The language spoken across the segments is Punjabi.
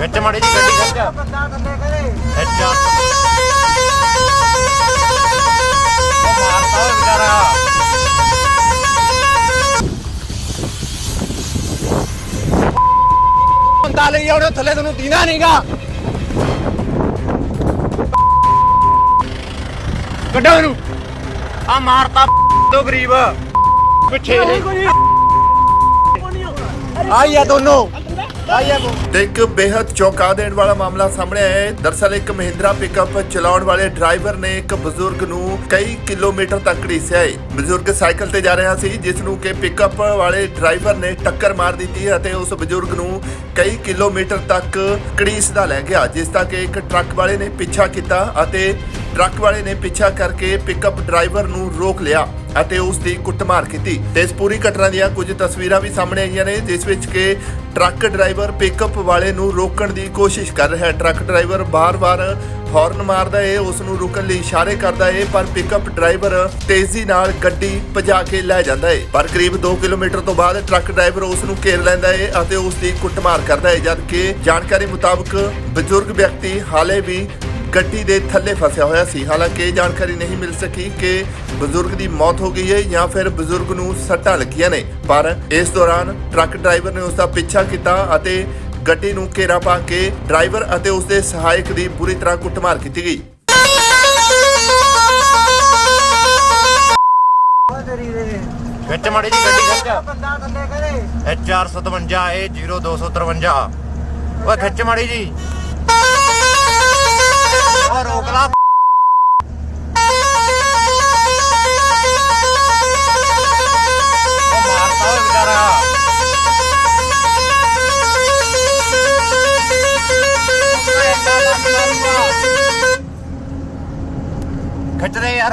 ਵਿੱਚ ਮਾੜੀ ਜੀ ਗੱਡੀ ਖਿੱਚ ਬੰਦਾ ਥੱਲੇ ਕਰੇ ਇੱਧਰ ਉਹ ਮਾਰਤਾ ਓਏ ਵਿਚਾਰਾ ਬੰਦਾ ਲਈ ਆਉਣੇ ਥੱਲੇ ਤੈਨੂੰ ਦੀਨਾ ਨਹੀਂਗਾ। ਕੱਢੋ ਇਹਨੂੰ। ਆ ਮਾਰਤਾ ਦੋ ਗਰੀਬ। ਪਿੱਛੇ ਆਈ ਆ ਦੋਨੋਂ। ਤੇ ਇੱਕ ਬੇहद ਚੌਕਾ ਦੇਣ ਵਾਲਾ ਮਾਮਲਾ ਸਾਹਮਣੇ ਆਇਆ ਹੈ। ਦਰਸਲ ਇੱਕ ਮਹਿੰਦਰਾ ਪਿਕਅਪ ਚਲਾਉਣ ਵਾਲੇ ਡਰਾਈਵਰ ਨੇ ਇੱਕ ਬਜ਼ੁਰਗ ਨੂੰ ਕਈ ਕਿਲੋਮੀਟਰ ਤੱਕ ਘੜੀਸਿਆ ਹੈ। ਬਜ਼ੁਰਗ ਸਾਈਕਲ ਤੇ ਜਾ ਰਿਹਾ ਸੀ, ਜਿਸ ਨੂੰ ਕਿ ਪਿਕਅਪ ਵਾਲੇ ਡਰਾਈਵਰ ਨੇ ਟੱਕਰ ਮਾਰ ਦਿੱਤੀ ਅਤੇ ਉਸ ਬਜ਼ੁਰਗ ਨੂੰ ਕਈ ਕਿਲੋਮੀਟਰ ਤੱਕ ਘੜੀਸਦਾ ਲੈ ਗਿਆ, ਜਿਸ ਦਾ ਕਿ ਇੱਕ ਟਰੱਕ ਵਾਲੇ ਨੇ ਪਿੱਛਾ ਕੀਤਾ ਅਤੇ ਟਰੱਕ ਵਾਲੇ ਨੇ ਪਿੱਛਾ ਕਰਕੇ ਪਿਕਅਪ ਡਰਾਈਵਰ ਨੂੰ ਰੋਕ ਲਿਆ। ਅਤੇ ਉਸ ਦੀ ਕੁੱਟਮਾਰ ਕੀਤੀ। ਤੇ ਇਸ ਪੂਰੀ ਘਟਨਾ ਦੀਆਂ ਕੁਝ ਤਸਵੀਰਾਂ ਵੀ ਸਾਹਮਣੇ ਆਈਆਂ ਨੇ, ਜਿਸ ਵਿੱਚ ਕਿ ਟਰੱਕ ਡਰਾਈਵਰ ਪਿਕਅਪ ਵਾਲੇ ਨੂੰ ਰੋਕਣ ਦੀ ਕੋਸ਼ਿਸ਼ ਕਰ ਰਿਹਾ ਹੈ। ਟਰੱਕ ਡਰਾਈਵਰ ਬਾਰ-ਬਾਰ ਹਾਰਨ ਮਾਰਦਾ ਏ, ਉਸ ਨੂੰ ਰੁਕਣ ਲਈ ਇਸ਼ਾਰੇ ਕਰਦਾ ਏ, ਪਰ ਪਿਕਅਪ ਡਰਾਈਵਰ ਤੇਜ਼ੀ ਨਾਲ ਗੱਡੀ ਭਜਾ ਕੇ ਲੈ ਜਾਂਦਾ ਏ। ਪਰ ਕਰੀਬ 2 ਕਿਲੋਮੀਟਰ ਤੋਂ ਬਾਅਦ ਟਰੱਕ ਡਰਾਈਵਰ ਉਸ ਨੂੰ ਘੇਰ ਲੈਂਦਾ ਏ ਅਤੇ ਉਸ ਦੀ ਕੁੱਟਮਾਰ ਕਰਦਾ ਏ, ਜਦਕਿ ਜਾਣਕਾਰੀ ਮੁਤਾਬਕ ਬਜ਼ੁਰਗ ਵਿਅਕਤੀ ਹਾਲੇ ਵੀ ਗੱਡੀ ਦੇ ਥੱਲੇ ਫਸਿਆ ਹੋਇਆ ਸੀ। ਹਾਲਾਂਕਿ ਇਹ ਜਾਣਕਾਰੀ ਨਹੀਂ ਮਿਲ ਸਕੀ ਕਿ ਬਜ਼ੁਰਗ ਦੀ ਮੌਤ ਹੋ ਗਈ ਹੈ ਜਾਂ ਫਿਰ ਬਜ਼ੁਰਗ ਨੂੰ ਸੱਟਾਂ ਲੱਗੀਆਂ ਨੇ। ਪਰ ਇਸ ਦੌਰਾਨ ਟਰੱਕ ਡਰਾਈਵਰ ਨੇ ਉਸ ਦਾ ਪਿੱਛਾ ਕੀਤਾ ਅਤੇ ਗੱਡੀ ਨੂੰ ਘੇਰਾ ਪਾ ਕੇ ਡਰਾਈਵਰ ਅਤੇ ਉਸ ਦੇ ਸਹਾਇਕ ਦੀ ਬੁਰੀ ਤਰ੍ਹਾਂ ਕੁੱਟਮਾਰ ਕੀਤੀ ਗਈ। ਓਏ ਤੇਰੀ ਦੇ ਵਿੱਚ ਮਾੜੀ ਜੀ ਗੱਡੀ ਖਿੱਚ। ਬੰਦਾ 457 ਏ 0253 ਓਏ ਖਿੱਚ ਮਾੜੀ ਜੀ ਓ ਰੋਕ ਲਾ ਓ ਮਾਰਤਾ ਓਏ ਵਿਚਾਰਾ ਦੇ ਯਾਰ।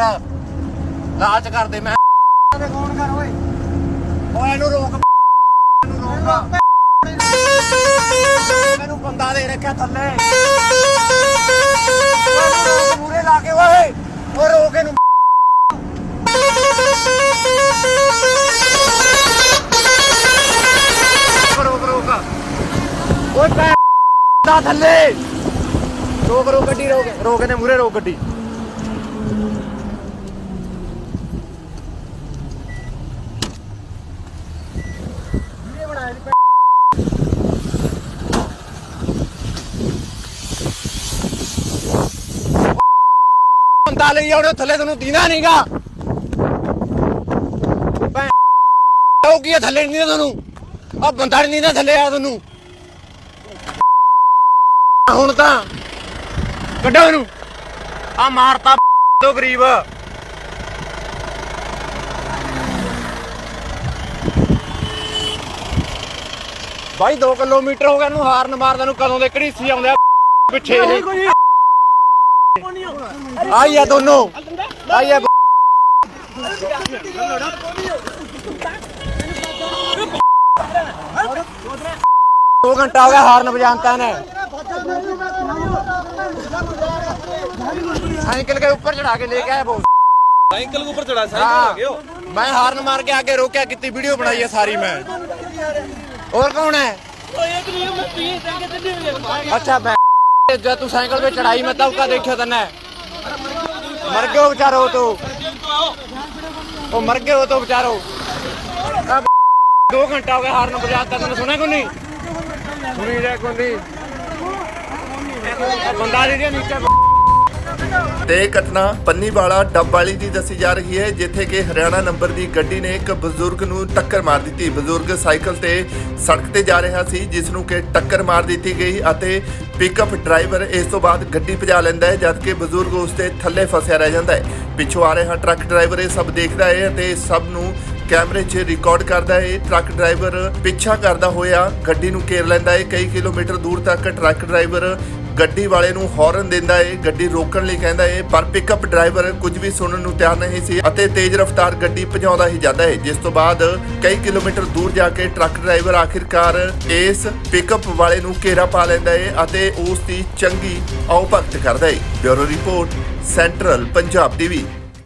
ਲਾਲਚ ਕਰਦੇ ਮੈਂ ਤੇ ਫੋਨ ਕਰ ਓਏ। ਓਏ ਇਹਨੂੰ ਰੋਕ। ਇਹਨੂੰ ਰੋਕ। ਮੈਨੂੰ ਬੰਦਾ ਦੇ ਰੱਖਿਆ ਥੱਲੇ। ਓਏ ਮੂਰੇ ਲਾ ਕੇ ਓਏ। ਓ ਰੋਕ ਇਹਨੂੰ। ਰੋਕ ਰੋਕ ਓਏ ਪੈ ਦਾ ਥੱਲੇ। ਰੋਕ ਰੋਕ ਗੱਡੀ ਰੋਕ। ਰੋਕ ਇਹਨੇ ਮੂਰੇ ਰੋਕ ਗੱਡੀ। ਬੰਦਾ ਲਈ ਆਉਣੇ ਥੱਲੇ ਤੁਹਾਨੂੰ ਦੀਨਾ ਨਹੀਂਗਾ। ਉਹ ਕੀ ਆ, ਥੱਲੇ ਨਹੀਂ ਤੁਹਾਨੂੰ ਆ ਬੰਦਾ ਨਹੀਂ ਨਾ ਥੱਲੇ ਆ ਤੁਹਾਨੂੰ ਹੁਣ ਤਾਂ ਕੱਢੋ ਇਹਨੂੰ। ਆ ਮਾਰਤਾ ਦੋ ਗਰੀਬ। ਬਾਈ 2 ਕਿਲੋਮੀਟਰ ਹੋ ਗਿਆ ਨੂੰ ਹਾਰਨ ਮਾਰਦਾ ਨੂੰ ਕਦੋਂ ਦੇ ਘੜੀਸੀ ਆਉਂਦੇ ਆ। ਪਿੱਛੇ ਇਹ ਆਈ ਆ ਦੋਨੋਂ। ਆਈ ਆ। ਦੋ ਘੰਟਾ ਹੋ ਗਿਆ ਹਾਰਨ ਵਜਾਨਤਾ ਨੇ। साइकिल के ऊपर चढ़ा के लेके आए वो साइकिल के ऊपर चढ़ा साइकिल हो मैं हार्न मार के आगे रोके कितनी वीडियो बनाई है सारी मैं और कौन है अच्छा मैं जब तू साइकिल पे चढ़ाई मत का देखो तने मर गए बेचारो तो वो मर गए हो तो बेचारो दो घंटा हो गया हार्न बजाता तुमने सुना को नहीं सुनी रहा को नहीं बंदा नीचे ਤੇ ਇਹ ਘਟਨਾ ਪੰਨੀਵਾਲਾ ਡੱਬ ਵਾਲੀ ਦੀ ਦੱਸੀ ਜਾ ਰਹੀ ਹੈ, ਜਿੱਥੇ ਕਿ ਹਰਿਆਣਾ ਨੰਬਰ ਦੀ ਗੱਡੀ ਨੇ ਇੱਕ ਬਜ਼ੁਰਗ ਨੂੰ ਟੱਕਰ ਮਾਰ ਦਿੱਤੀ। ਬਜ਼ੁਰਗ ਸਾਈਕਲ ਤੇ ਸੜਕ ਤੇ ਜਾ ਰਿਹਾ ਸੀ, ਜਿਸ ਨੂੰ ਕਿ ਟੱਕਰ ਮਾਰ ਦਿੱਤੀ ਗਈ ਅਤੇ ਪਿਕਅਪ ਡਰਾਈਵਰ ਇਸ ਤੋਂ ਬਾਅਦ ਗੱਡੀ ਭਜਾ ਲੈਂਦਾ ਹੈ, ਜਦਕਿ ਬਜ਼ੁਰਗ ਉਸ ਦੇ ਥੱਲੇ ਫਸਿਆ ਰਹਿ ਜਾਂਦਾ ਹੈ। ਪਿੱਛੋਂ ਆ ਰਿਹਾ ਟਰੱਕ ਡਰਾਈਵਰ ਇਹ ਸਭ ਦੇਖਦਾ ਹੈ ਅਤੇ ਸਭ ਨੂੰ ਕੈਮਰੇ 'ਚ ਰਿਕਾਰਡ ਕਰਦਾ ਹੈ। ਟਰੱਕ ਡਰਾਈਵਰ ਪਿੱਛਾ ਕਰਦਾ ਹੋਇਆ ਗੱਡੀ ਨੂੰ ਘੇਰ ਲੈਂਦਾ ਹੈ। ਕਈ ਕਿਲੋਮੀਟਰ ਦੂਰ ਤੱਕ ਟਰੱਕ ਡਰਾਈਵਰ ਗੱਡੀ ਵਾਲੇ ਨੂੰ ਹਾਰਨ ਦਿੰਦਾ ਏ, ਗੱਡੀ ਰੋਕਣ ਲਈ ਕਹਿੰਦਾ ਏ, ਪਰ ਪਿਕਅਪ ਡਰਾਈਵਰ ਕੁਝ ਵੀ ਸੁਣਨ ਨੂੰ ਤਿਆਰ ਨਹੀਂ ਸੀ ਅਤੇ ਤੇਜ਼ ਰਫ਼ਤਾਰ ਗੱਡੀ ਭਜਾਉਂਦਾ ਹੀ ਜਾਂਦਾ ਏ, ਜਿਸ ਤੋਂ ਬਾਅਦ ਕਈ ਕਿਲੋਮੀਟਰ ਦੂਰ ਜਾ ਕੇ ਟਰੱਕ ਡਰਾਈਵਰ ਆਖਿਰਕਾਰ ਇਸ ਪਿਕਅਪ ਵਾਲੇ ਨੂੰ ਘੇਰਾ ਪਾ ਲੈਂਦਾ ਏ ਅਤੇ ਉਸ ਦੀ ਚੰਗੀ ਆਉ ਭਗਤ ਕਰਦਾ ਏ। Bureau report, Central Punjab TV.